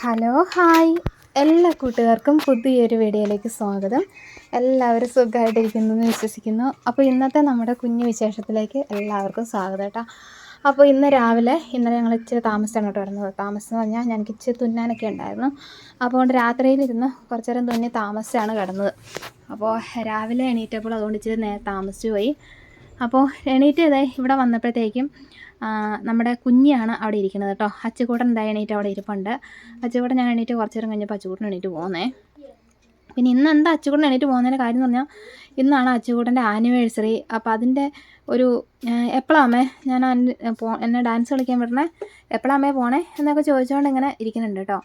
Hello hi. എല്ലാ കൂട്ടുകാർക്കും പുതിയൊരു വീഡിയോയിലേക്ക് സ്വാഗതം. എല്ലാവരും സുഖമായിട്ടിരിക്കുന്നു എന്ന് വിശ്വസിക്കുന്നു. അപ്പോൾ ഇന്നത്തെ നമ്മുടെ കുഞ്ഞു വിശേഷത്തിലേക്ക് എല്ലാവർക്കും സ്വാഗതം കേട്ടോ. അപ്പോൾ ഇന്ന് രാവിലെ ഇന്നലെ ഞങ്ങൾ ഇച്ചിരി താമസിച്ചാണ് കേട്ടോ വരുന്നത്. താമസം എന്ന് പറഞ്ഞാൽ ഞങ്ങൾക്ക് ഇച്ചിരി തുന്നാനൊക്കെ ഉണ്ടായിരുന്നു. അപ്പോൾ അതുകൊണ്ട് രാത്രിയിലിരുന്ന് കുറച്ചു നേരം തുന്നി താമസിച്ചാണ് കിടന്നത്. അപ്പോൾ രാവിലെ എണീറ്റപ്പോൾ അതുകൊണ്ട് ഇച്ചിരി നേരെ താമസിച്ചു പോയി. അപ്പോൾ എണീറ്റ് ഇതായി ഇവിടെ വന്നപ്പോഴത്തേക്കും നമ്മുടെ കുഞ്ഞിയാണ് അവിടെ ഇരിക്കുന്നത് കേട്ടോ. അച്ചുകൂട്ടൻ എന്താ എണീറ്റ് അവിടെ ഇരിപ്പുണ്ട്. അച്ചുകൂട്ടൻ ഞാൻ എണീറ്റ് കുറച്ച് നേരം കഴിഞ്ഞപ്പോൾ അച്ചുകൂട്ടൻ എണീറ്റ് പോകുന്നേ പിന്നെ ഇന്ന് എന്താ അച്ചുകൂട്ടൻ എണീറ്റ് പോകുന്നതിന്റെ കാര്യം എന്ന് പറഞ്ഞാൽ ഇന്നാണ് അച്ചുകൂട്ടന്റെ ആനിവേഴ്സറി അപ്പോൾ അതിന്റെ ഒരു എപ്പോഴാമേ ഞാൻ എന്നെ ഡാൻസ് കളിക്കാൻ വിടണേ? എപ്പോഴാമേ പോണേ? എന്നൊക്കെ ചോദിച്ചുകൊണ്ട് ഇങ്ങനെ ഇരിക്കുന്നുണ്ട് കേട്ടോ.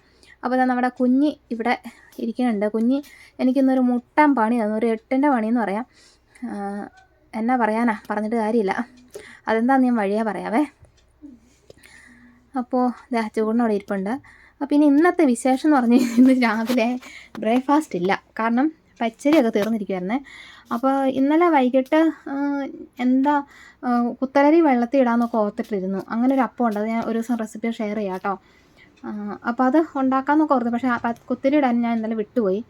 അപ്പോൾ ഇതാ നമ്മുടെ കുഞ്ഞി ഇവിടെ ഇരിക്കുന്നുണ്ട്. കുഞ്ഞി എനിക്കിന്നൊരു മുട്ടൻ പണി തന്നു ഒരു എട്ടിന്റെ പണിയെന്ന് പറയാം. എന്നാ പറയാനാ? പറഞ്ഞിട്ട് കാര്യമില്ല. അതെന്താന്ന് ഞാൻ വഴിയാ പറയാവേ? അപ്പോൾ അവിടെ ഇരിപ്പുണ്ട്. അപ്പോൾ ഇനി ഇന്നത്തെ വിശേഷം എന്ന് പറഞ്ഞു കഴിഞ്ഞാൽ രാവിലെ ബ്രേക്ക്ഫാസ്റ്റ് ഇല്ല. കാരണം പച്ചരിയൊക്കെ തീർന്നിരിക്കുമായിരുന്നേ അപ്പോൾ ഇന്നലെ വൈകിട്ട് എന്താ കുത്തലരി വെള്ളത്തിൽ ഇടാമെന്നൊക്കെ ഓർത്തിട്ടിരുന്നു. അങ്ങനെ ഒരു അപ്പം ഉണ്ട്. അത് ഞാൻ ഒരു ദിവസം റെസിപ്പി ഷെയർ ചെയ്യാം കേട്ടോ. അപ്പോൾ അത് ഉണ്ടാക്കാമെന്നൊക്കെ ഓർത്തു. പക്ഷേ കുത്തരി ഇടാൻ ഞാൻ ഇന്നലെ വിട്ടുപോയി.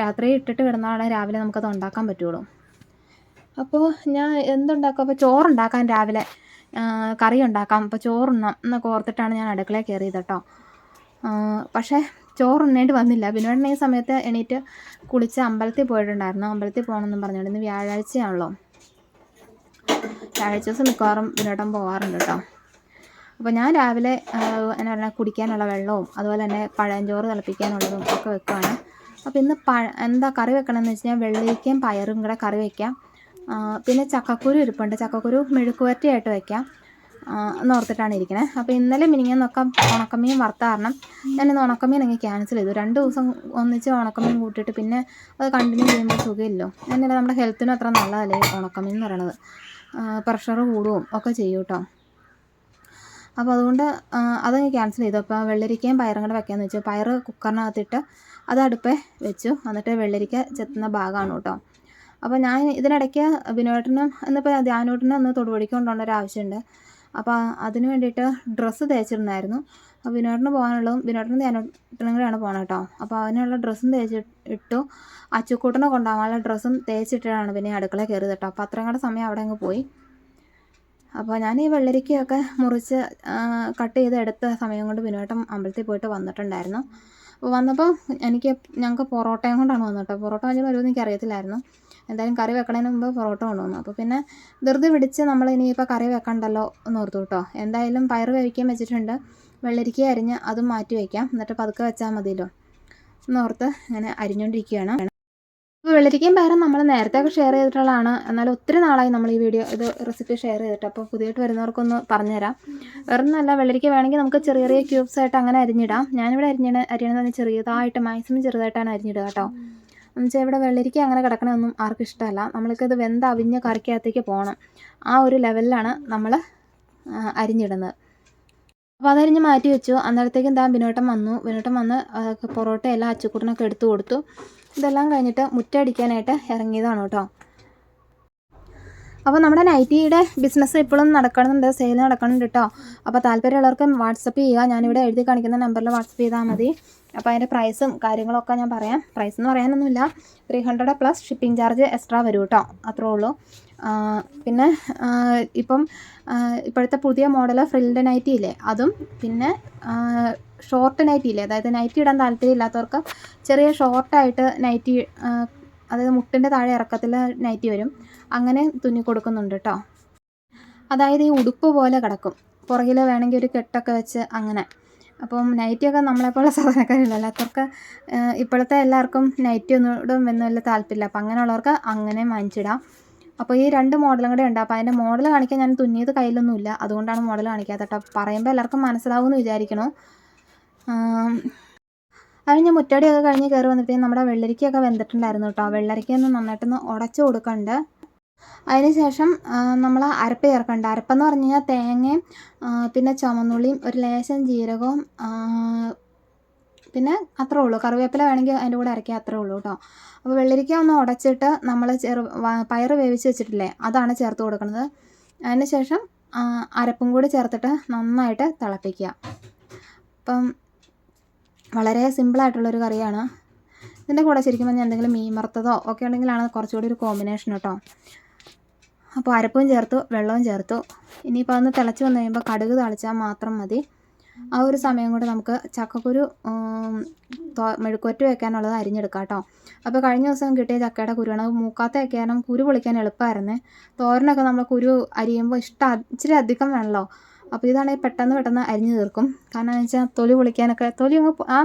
രാത്രി ഇട്ടിട്ട് കിടന്നാളെ രാവിലെ നമുക്കത് ഉണ്ടാക്കാൻ പറ്റുള്ളൂ. അപ്പോൾ ഞാൻ എന്തുണ്ടാക്കും? അപ്പോൾ ചോറുണ്ടാക്കാൻ രാവിലെ കറി ഉണ്ടാക്കാം അപ്പോൾ ചോറുണ്ണാം എന്നൊക്കെ ഓർത്തിട്ടാണ് ഞാൻ അടുക്കളയിൽ കയറിയത് കേട്ടോ പക്ഷേ ചോറുണ്ണേണ്ടി വന്നില്ല. ബിനോടിന് ഈ സമയത്ത് എണീറ്റ് കുളിച്ച് അമ്പലത്തിൽ പോയിട്ടുണ്ടായിരുന്നു. അമ്പലത്തിൽ പോകണമെന്നും പറഞ്ഞുകൊണ്ട് ഇന്ന് വ്യാഴാഴ്ചയാണല്ലോ. വ്യാഴാഴ്ച ദിവസം മിക്കവാറും ബിനോട്ടം പോകാറുണ്ട് കേട്ടോ. അപ്പോൾ ഞാൻ രാവിലെ എന്നാ പറയുക കുടിക്കാനുള്ള വെള്ളവും അതുപോലെ തന്നെ പഴഞ്ചോറ് തിളപ്പിക്കാനുള്ളതും ഒക്കെ വെക്കുവാണ്. അപ്പോൾ ഇന്ന് പഴ എന്താ കറി വെക്കണമെന്ന് വെച്ച് കഴിഞ്ഞാൽ വെള്ളരിക്കയും പയറും കൂടെ കറി വയ്ക്കാം പിന്നെ ചക്കക്കുരു ഇരിപ്പുണ്ട്. ചക്കക്കുരു മെഴുക്കുവരട്ടിയായിട്ട് വയ്ക്കാം എന്നോർത്തിട്ടാണ് ഇരിക്കണേ. അപ്പോൾ ഇന്നലെ മിനിങ്ങന്നൊക്കെ ഉണക്കമീൻ വറുത്ത കാരണം ഞാനിന്ന് ഉണക്കമീൻ അങ്ങ് ക്യാൻസൽ ചെയ്തു. രണ്ട് ദിവസം ഒന്നിച്ച് ഉണക്കമീൻ കൂട്ടിയിട്ട് പിന്നെ അത് കണ്ടിന്യൂ ചെയ്യുമ്പോൾ സുഖമില്ലോ. എന്നല്ല നമ്മുടെ ഹെൽത്തിനും അത്ര നല്ലതല്ലേ ഉണക്കമീൻ എന്ന് പറയണത്. പ്രഷർ കൂടുകയും ഒക്കെ ചെയ്യും കേട്ടോ. അപ്പോൾ അതുകൊണ്ട് അതങ്ങ് ക്യാൻസൽ ചെയ്തു. അപ്പോൾ വെള്ളരിക്കയും പയറും കൂടെ വെക്കാമെന്ന് വെച്ചു. പയർ കുക്കറിനകത്തിട്ട് അത് അടുപ്പേ വെച്ചു. എന്നിട്ട് വെള്ളരിക്ക ചെത്തുന്ന ഭാഗമാണ് കേട്ടോ. അപ്പോൾ ഞാൻ ഇതിനിടയ്ക്ക് ബിനോട്ടിനും ഇന്നിപ്പോൾ ധ്യാനോട്ടിനും ഒന്ന് തൊടുപടിക്ക് കൊണ്ടുപോകേണ്ട ഒരു ആവശ്യമുണ്ട് അപ്പോൾ അതിന് വേണ്ടിയിട്ട് ഡ്രസ്സ് തേച്ചിരുന്നായിരുന്നു. അപ്പോൾ ബിനോട്ടിന് പോകാനുള്ളതും ബിനോട്ടിനും ധ്യാനോട്ടിനും കൂടെയാണ് പോകണം കേട്ടോ അപ്പോൾ അതിനുള്ള ഡ്രസ്സും തേച്ച് ഇട്ടു അച്ചുക്കൂട്ടിനെ കൊണ്ടുപോകാനുള്ള ഡ്രസ്സും തേച്ചിട്ടാണ് പിന്നെ അടുക്കള കയറിയത് കേട്ടോ അപ്പോൾ അത്രയും കൂടെ സമയം അവിടെ അങ്ങ് പോയി. അപ്പോൾ ഞാൻ ഈ വെള്ളരിക്കയൊക്കെ മുറിച്ച് കട്ട് ചെയ്ത് എടുത്ത സമയം കൊണ്ട് ബിനോട്ടം അമ്പലത്തിൽ പോയിട്ട് വന്നിട്ടുണ്ടായിരുന്നു. വന്നപ്പോൾ എനിക്ക് ഞങ്ങൾക്ക് പൊറോട്ടയും കൊണ്ടാണ് വന്നത് കേട്ടോ പൊറോട്ട വലിയ വരുമെന്ന് എനിക്ക് അറിയത്തില്ലായിരുന്നു എന്തായാലും കറി വെക്കണതിന് മുമ്പ് പൊറോട്ട കൊണ്ടുവന്നു. അപ്പോൾ പിന്നെ ധൃതി പിടിച്ച് നമ്മൾ ഇനിയിപ്പോൾ കറി വെക്കണ്ടല്ലോ എന്ന് ഓർത്തു കേട്ടോ എന്തായാലും പയർ വേവിക്കാൻ വെച്ചിട്ടുണ്ട്. വെള്ളരിക്ക അരിഞ്ഞ് അതും മാറ്റി വയ്ക്കാം എന്നിട്ട് പതുക്കെ വെച്ചാൽ മതിയല്ലോ എന്നോർത്ത് ഇങ്ങനെ അരിഞ്ഞുകൊണ്ടിരിക്കുകയാണ് വെള്ളരിക്കയും പയറും നമ്മൾ നേരത്തെ ഒക്കെ ഷെയർ ചെയ്തിട്ടുള്ളതാണ്. എന്നാലും ഒത്തിരി നാളായി നമ്മൾ ഈ വീഡിയോ ഇത് റെസിപ്പി ഷെയർ ചെയ്തിട്ട്. അപ്പോൾ പുതിയതായിട്ട് വരുന്നവർക്കൊന്ന് പറഞ്ഞുതരാം. വേറെ വെള്ളരിക്ക വേണമെങ്കിൽ നമുക്ക് ചെറിയ ചെറിയ ക്യൂബ്സ് ആയിട്ട് അങ്ങനെ അരിഞ്ഞിടാം. ഞാനിവിടെ അരിഞ്ഞിട അരിയണത് ചെറിയതായിട്ട് മാക്സിമം ചെറുതായിട്ടാണ് അരിഞ്ഞിടുക കേട്ടോ. എന്നുവെച്ചാൽ ഇവിടെ വെള്ളരിക്ക അങ്ങനെ കിടക്കണമൊന്നും ആർക്കും ഇഷ്ടമല്ല. നമ്മൾക്കിത് വെന്ത് അവിഞ്ഞ കറിക്കകത്തേക്ക് പോകണം. ആ ഒരു ലെവലിലാണ് നമ്മൾ അരിഞ്ഞിടുന്നത്. അപ്പോൾ അതരിഞ്ഞ് മാറ്റി വെച്ചു. അന്നേരത്തേക്കും എന്താ ബിനോട്ടം വന്നു. ബിനോട്ടം വന്ന് ആ, പൊറോട്ട എല്ലാം അച്ചുക്കുട്ടനൊക്കെ എടുത്തു കൊടുത്തു. ഇതെല്ലാം കഴിഞ്ഞിട്ട് മുറ്റടിക്കാനായിട്ട് ഇറങ്ങിയതാണ് കേട്ടോ. അപ്പോൾ നമ്മുടെ നൈറ്റിയുടെ ബിസിനസ് ഇപ്പോഴും നടക്കണമെന്നുണ്ട് സെയിൽ നടക്കണമെന്നുണ്ട് കേട്ടോ. അപ്പോൾ താല്പര്യമുള്ളവർക്ക് വാട്സപ്പ് ചെയ്യുക. ഞാനിവിടെ എഴുതി കാണിക്കുന്ന നമ്പറിൽ വാട്സപ്പ് ചെയ്താൽ മതി. അപ്പോൾ അതിന്റെ പ്രൈസും കാര്യങ്ങളൊക്കെ ഞാൻ പറയാം. പ്രൈസ് എന്ന് പറയാനൊന്നുമില്ല. Three hundred plus shipping charge extra വരും കേട്ടോ. അത്രേ ഉള്ളൂ. പിന്നെ ഇപ്പം ഇപ്പോഴത്തെ പുതിയ മോഡൽ ഫ്രിൽഡ് നൈറ്റി ഇല്ലേ? അതും പിന്നെ ഷോർട്ട് നൈറ്റി ഇല്ലേ? അതായത് നൈറ്റി ഇടാൻ താല്പര്യം ഇല്ലാത്തവർക്ക് ചെറിയ ഷോർട്ടായിട്ട് നൈറ്റി അതായത് മുട്ടിന്റെ താഴെ ഇറക്കത്തിൽ നൈറ്റി വരും. അങ്ങനെ തുന്നി കൊടുക്കുന്നുണ്ട് കേട്ടോ അതായത് ഈ ഉടുപ്പ് പോലെ കിടക്കും. പുറകിൽ വേണമെങ്കിൽ ഒരു കെട്ടൊക്കെ വെച്ച് അങ്ങനെ. അപ്പം നൈറ്റിയൊക്കെ നമ്മളെപ്പോലെ സാധനക്കാരില്ല അല്ലാത്തവർക്ക് ഇപ്പോഴത്തെ എല്ലാവർക്കും നൈറ്റി ഒന്നും ഒന്നും വലിയ താല്പര്യമില്ല. അപ്പം അങ്ങനെയുള്ളവർക്ക് അങ്ങനെ വാങ്ങിച്ചിടാം. അപ്പോൾ ഈ രണ്ട് മോഡലും കൂടെ ഉണ്ട്. അപ്പോൾ അതിന്റെ മോഡൽ കാണിക്കാൻ ഞാൻ തുന്നിയത് കയ്യിലൊന്നുമില്ല. അതുകൊണ്ടാണ് മോഡൽ കാണിക്കാത്തത് കേട്ടോ പറയുമ്പോൾ എല്ലാവർക്കും മനസ്സിലാവുമെന്ന് വിചാരിക്കണോ. അത് ഞാൻ മുറ്റടിയൊക്കെ കഴിഞ്ഞ് കയറി വന്നിട്ട് നമ്മുടെ വെള്ളരിക്കയൊക്കെ വെന്തിട്ടുണ്ടായിരുന്നു കേട്ടോ. വെള്ളരിക്ക ഒന്ന് നന്നായിട്ടൊന്ന് ഉടച്ചു കൊടുക്കണ്ട്. അതിന് ശേഷം നമ്മൾ അരപ്പ് ചേർക്കണ്ട. അരപ്പെന്ന് പറഞ്ഞു കഴിഞ്ഞാൽ തേങ്ങയും പിന്നെ ചുമന്നുള്ളിയും ഒരു ലേശം ജീരകവും പിന്നെ അത്രേ ഉള്ളൂ. കറിവേപ്പില വേണമെങ്കിൽ അതിന്റെ കൂടെ അരയ്ക്കുക അത്രേ ഉള്ളൂ കേട്ടോ. അപ്പോൾ വെള്ളരിക്ക ഒന്ന് ഉടച്ചിട്ട് നമ്മൾ ചെറു പയർ വേവിച്ച് വെച്ചിട്ടില്ലേ അതാണ് ചേർത്ത് കൊടുക്കുന്നത് അതിന് ശേഷം അരപ്പും കൂടി ചേർത്തിട്ട് നന്നായിട്ട് തിളപ്പിക്കുക. അപ്പം വളരെ സിമ്പിളായിട്ടുള്ളൊരു കറിയാണ്. ഇതിന്റെ കൂടെ ശരിക്കും പറഞ്ഞാൽ എന്തെങ്കിലും മീൻ വറുത്തതോ ഒക്കെ ഉണ്ടെങ്കിലാണ് കുറച്ചുകൂടി ഒരു കോമ്പിനേഷൻ കേട്ടോ. അപ്പോൾ അരപ്പും ചേർത്തു വെള്ളവും ചേർത്തു. ഇനിയിപ്പോൾ അതൊന്ന് തിളച്ച് വന്നു കഴിയുമ്പോൾ കടുക് തളിച്ചാൽ മാത്രം മതി. ആ ഒരു സമയം കൊണ്ട് നമുക്ക് ചക്കക്കുരു മെഴുക്കുവറ്റ് വെക്കാനുള്ളത് അരിഞ്ഞെടുക്കാം കേട്ടോ. അപ്പോൾ കഴിഞ്ഞ ദിവസം കിട്ടിയ ചക്കയുടെ കുരുവാണ്. അത് മൂക്കാത്ത വെക്കാനും കുരു പൊളിക്കാൻ എളുപ്പമായിരുന്നേ തോരനൊക്കെ നമ്മൾ കുരു അരിയുമ്പോൾ ഇഷ്ടം ഇച്ചിരി അധികം വേണമല്ലോ അപ്പോൾ ഇതാണെങ്കിൽ പെട്ടെന്ന് പെട്ടെന്ന് അരിഞ്ഞു തീർക്കും. കാരണം എന്ന് വെച്ചാൽ തൊലി പൊളിക്കാനൊക്കെ തൊലി അങ്ങ് ആ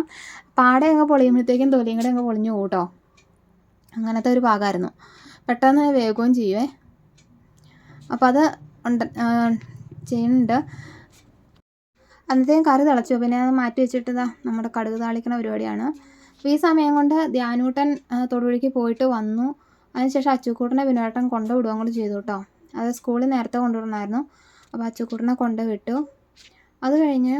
പാടെ അങ്ങ് പൊളിയുമ്പോഴത്തേക്കും തൊലിയും കൂടെ അങ്ങ് പൊളിഞ്ഞു കൂട്ടോ അങ്ങനത്തെ ഒരു പാകമായിരുന്നു പെട്ടെന്ന് വേഗവും ചെയ്യുവേ. അപ്പോൾ അത് ഉണ്ട് ചെയ്യുന്നുണ്ട്. അന്നത്തേക്കും കറി തിളച്ചു. പിന്നെ അത് മാറ്റി വെച്ചിട്ട് നമ്മുടെ കടുക് താളിക്കണ പരിപാടിയാണ്. അപ്പോൾ ഈ സമയം കൊണ്ട് ധ്യാനൂട്ടൻ തൊടുപുഴയ്ക്ക് പോയിട്ട് വന്നു. അതിനുശേഷം അച്ചുക്കൂട്ടനെ വിനോട്ടൻ കൊണ്ടുവിടുകയും കൂടി ചെയ്തു കേട്ടോ അത് സ്കൂളിൽ നേരത്തെ കൊണ്ടുവിടണമായിരുന്നു. അപ്പോൾ അച്ചുക്കൂട്ടനെ കൊണ്ടുവിട്ടു. അത് കഴിഞ്ഞ്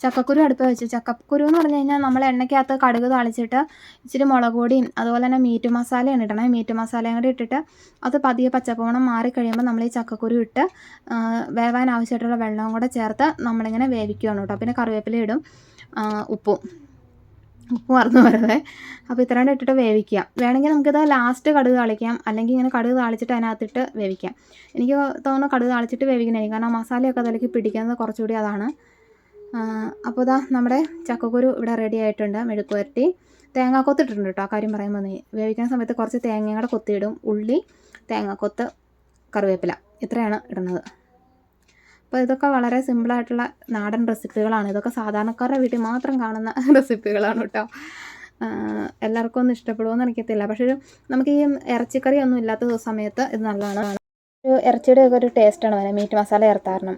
ചക്കക്കുരു അടുപ്പ് വെച്ചു. ചക്കക്കുരു എന്ന് പറഞ്ഞു കഴിഞ്ഞാൽ നമ്മൾ എണ്ണയ്ക്കകത്ത് കടുക് താളിച്ചിട്ട് ഇച്ചിരി മുളക് പൊടിയും അതുപോലെ തന്നെ മീറ്റ് മസാലയാണ് ഇടണേ. മീറ്റ് മസാലയും കൂടി ഇട്ടിട്ട് അത് പതിയെ പച്ചപ്പോണം മാറി കഴിയുമ്പോൾ നമ്മൾ ഈ ചക്കക്കുരു ഇട്ട് വേവാൻ ആവശ്യമായിട്ടുള്ള വെള്ളവും കൂടെ ചേർത്ത് നമ്മളിങ്ങനെ വേവിക്കുകയാണ് കേട്ടോ. പിന്നെ കറിവേപ്പില ഇടും ഉപ്പും. ഉപ്പ് മറന്നു വരുന്നത് അപ്പോൾ ഇത്രയും ഇട്ടിട്ട് വേവിക്കുക വേണമെങ്കിൽ നമുക്കിത് ലാസ്റ്റ് കടുക് താളിക്കാം അല്ലെങ്കിൽ ഇങ്ങനെ കടുക് താളിച്ചിട്ട് അതിനകത്തിട്ട് വേവിക്കാം. എനിക്ക് തോന്നുന്നു കടുക് താളിച്ചിട്ട് വേവിക്കണേ കാരണം മസാലയൊക്കെ അതിലേക്ക് പിടിക്കുന്നത് കുറച്ചുകൂടി അതാണ്. അപ്പോൾ ഇതാ നമ്മുടെ ചക്കക്കുരു ഇവിടെ റെഡി ആയിട്ടുണ്ട്. മെഴുക്ക് പുരട്ടി. തേങ്ങാക്കൊത്ത് ഇട്ടിട്ടുണ്ട് കേട്ടോ. ആ കാര്യം പറയുമ്പോൾ നീ. വേവിക്കുന്ന സമയത്ത് കുറച്ച് തേങ്ങയും കൂടെ കൊത്തിയിടും. ഉള്ളി തേങ്ങാക്കൊത്ത് കറിവേപ്പില. ഇത്രയാണ് ഇടുന്നത്. അപ്പോൾ ഇതൊക്കെ വളരെ സിമ്പിളായിട്ടുള്ള നാടൻ റെസിപ്പികളാണ് ഇതൊക്കെ സാധാരണക്കാരുടെ വീട്ടിൽ മാത്രം കാണുന്ന റെസിപ്പികളാണ് കേട്ടോ. എല്ലാവർക്കും ഒന്നും ഇഷ്ടപ്പെടുമോയെന്ന് എനിക്കത്തില്ല. പക്ഷേ നമുക്ക് ഈ ഇറച്ചിക്കറി ഒന്നും ഇല്ലാത്ത സമയത്ത് ഇത് നല്ലതാണ്. ഒരു ഇറച്ചിയുടെ ഒക്കെ ഒരു ടേസ്റ്റാണ് വരെ മീറ്റ് മസാല ചേർത്താരണം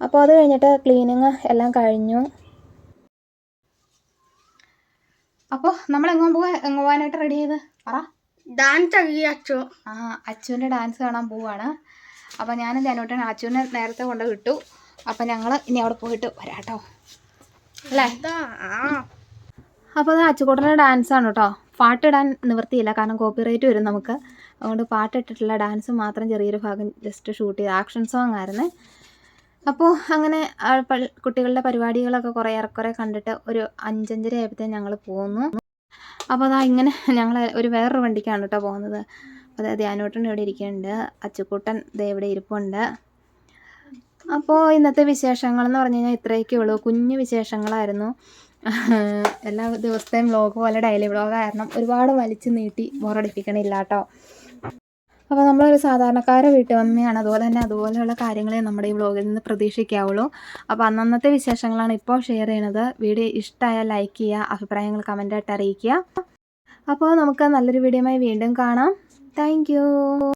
അപ്പോൾ അത് കഴിഞ്ഞിട്ട് ക്ലീനിങ് എല്ലാം കഴിഞ്ഞു. അപ്പോൾ നമ്മൾ എങ്ങോ പോകാൻ എങ്ങോ പോകാനായിട്ട് റെഡി ചെയ്ത് പറ. ഡാൻസ് അച്ചു. ആ അച്ചുവിന്റെ ഡാൻസ് കാണാൻ പോവാണ്. അപ്പോൾ ഞാനും ധ്യാനോട്ടൻ അച്ചുവിനെ നേരത്തെ കൊണ്ട് വിട്ടു. അപ്പം ഞങ്ങൾ ഇനി അവിടെ പോയിട്ട് വരാട്ടോ. അല്ലേ? അപ്പോൾ അത് അച്ചുകൂട്ടന്റെ ഡാൻസ് ആണ് കേട്ടോ. പാട്ടിടാൻ നിവൃത്തിയില്ല കാരണം കോപ്പിറൈറ്റ് വരും നമുക്ക്. അതുകൊണ്ട് പാട്ടിട്ടിട്ടുള്ള ഡാൻസ് മാത്രം ചെറിയൊരു ഭാഗം ജസ്റ്റ് ഷൂട്ട് ചെയ്ത്. ആക്ഷൻ സോങ് ആയിരുന്നു. അപ്പോൾ അങ്ങനെ കുട്ടികളുടെ പരിപാടികളൊക്കെ കുറേ ഏറെക്കുറെ കണ്ടിട്ട് ഒരു അഞ്ചഞ്ചര ആയപ്പോഴത്തേക്കും ഞങ്ങൾ പോന്നു. അപ്പോൾ അതാ ഇങ്ങനെ ഞങ്ങൾ ഒരു വേറൊരു വണ്ടിക്കാണ് കേട്ടോ പോകുന്നത്. അപ്പോൾ ധ്യാനോട്ടൻ ഇവിടെ ഇരിക്കുന്നുണ്ട്. അച്ചുക്കൂട്ടൻ ദേ ഇവിടെ ഇരിപ്പുണ്ട്. അപ്പോൾ ഇന്നത്തെ വിശേഷങ്ങൾ എന്ന് പറഞ്ഞു കഴിഞ്ഞാൽ ഇത്രയൊക്കെ ഉള്ളൂ. കുഞ്ഞു വിശേഷങ്ങളായിരുന്നു. എല്ലാ ദിവസത്തെയും വ്ലോഗ് പോലെ ഡെയിലി വ്ലോഗ് കാരണം ഒരുപാട് വലിച്ചു നീട്ടി ബോറടിപ്പിക്കണില്ല കേട്ടോ അപ്പോൾ നമ്മളൊരു സാധാരണക്കാരെ വീട്ടുമമ്മയാണ് അതുപോലെ തന്നെ അതുപോലെയുള്ള കാര്യങ്ങളെ നമ്മുടെ ഈ വ്ലോഗിൽ നിന്ന് പ്രതീക്ഷിക്കാവുള്ളൂ. അപ്പോൾ അന്നന്നത്തെ വിശേഷങ്ങളാണ് ഇപ്പോൾ ഷെയർ ചെയ്യണത്. വീഡിയോ ഇഷ്ടമായാൽ ലൈക്ക് ചെയ്യുക അഭിപ്രായങ്ങൾ കമന്റായിട്ട് അറിയിക്കുക. അപ്പോൾ നമുക്ക് നല്ലൊരു വീഡിയോയുമായി വീണ്ടും കാണാം. താങ്ക്